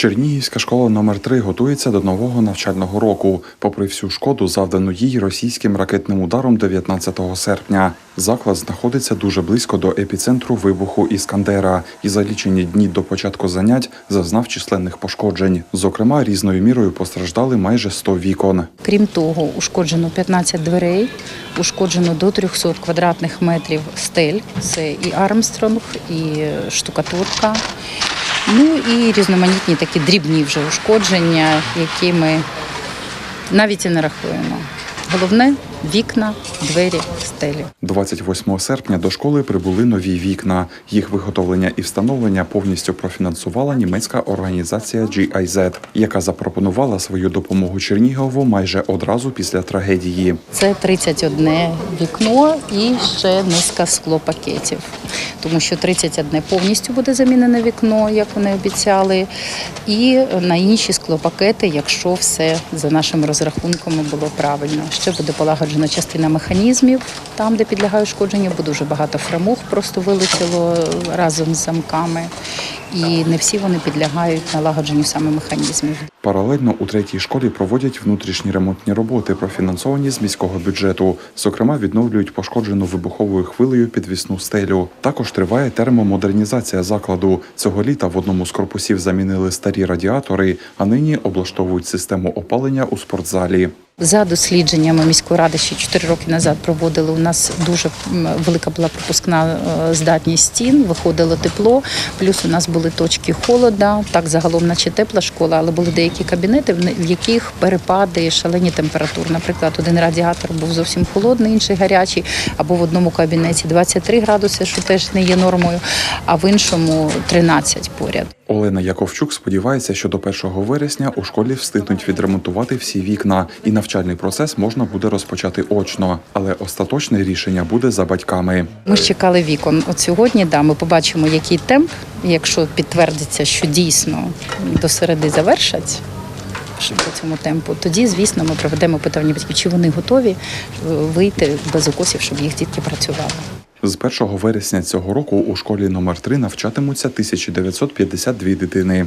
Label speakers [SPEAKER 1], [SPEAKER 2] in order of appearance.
[SPEAKER 1] Чернігівська школа номер 3 готується до нового навчального року, попри всю шкоду, завдану їй російським ракетним ударом 19 серпня. Заклад знаходиться дуже близько до епіцентру вибуху Іскандера і за лічені дні до початку занять зазнав численних пошкоджень. Зокрема, різною мірою постраждали майже 100 вікон.
[SPEAKER 2] Крім того, ушкоджено 15 дверей, ушкоджено до 300 квадратних метрів стель. Це і Армстронг, і штукатурка. Ну і різноманітні такі дрібні вже ушкодження, які ми навіть і не рахуємо. Головне вікна, двері, стелі.
[SPEAKER 1] 28 серпня до школи прибули нові вікна. Їх виготовлення і встановлення повністю профінансувала німецька організація GIZ, яка запропонувала свою допомогу Чернігову майже одразу після трагедії.
[SPEAKER 2] Це 31 вікно і ще низка склопакетів. Тому що 31 повністю буде замінене вікно, як вони обіцяли, і на інші склопакети, якщо все за нашими розрахунками було правильно. Ще буде полагоджена частина механізмів, там, де підлягає ушкодження, бо дуже багато фрамуг просто вилетіло разом з замками. І не всі вони підлягають налагодженню саме механізмів.
[SPEAKER 1] Паралельно у третій школі проводять внутрішні ремонтні роботи, профінансовані з міського бюджету. Зокрема, відновлюють пошкоджену вибуховою хвилею підвісну стелю. Також триває термомодернізація закладу. Цього літа в одному з корпусів замінили старі радіатори, а нині облаштовують систему опалення у спортзалі.
[SPEAKER 2] За дослідженнями міської ради ще 4 роки назад проводили. У нас дуже велика була пропускна е, здатність стін, виходило тепло. Плюс у нас були точки холода. Так загалом, наче тепла школа, але були деякі кабінети, в яких перепади шалені температури. Наприклад, один радіатор був зовсім холодний, інший гарячий, або в одному кабінеті 23 градуси, що теж не є нормою, а в іншому 13 поряд.
[SPEAKER 1] Олена Яковчук сподівається, що до 1 вересня у школі встигнуть відремонтувати всі вікна, і навчальний процес можна буде розпочати очно. Але остаточне рішення буде за батьками.
[SPEAKER 2] Ми ж чекали вікон. От сьогодні да, ми побачимо, який темп, якщо підтвердиться, що дійсно до середи завершать. По цьому темпу, тоді, звісно, ми проведемо питання батьків, чи вони готові е, вийти без укосів, щоб їх дітки працювали.
[SPEAKER 1] З 1 вересня цього року у школі номер 3 навчатимуться 1952 дитини.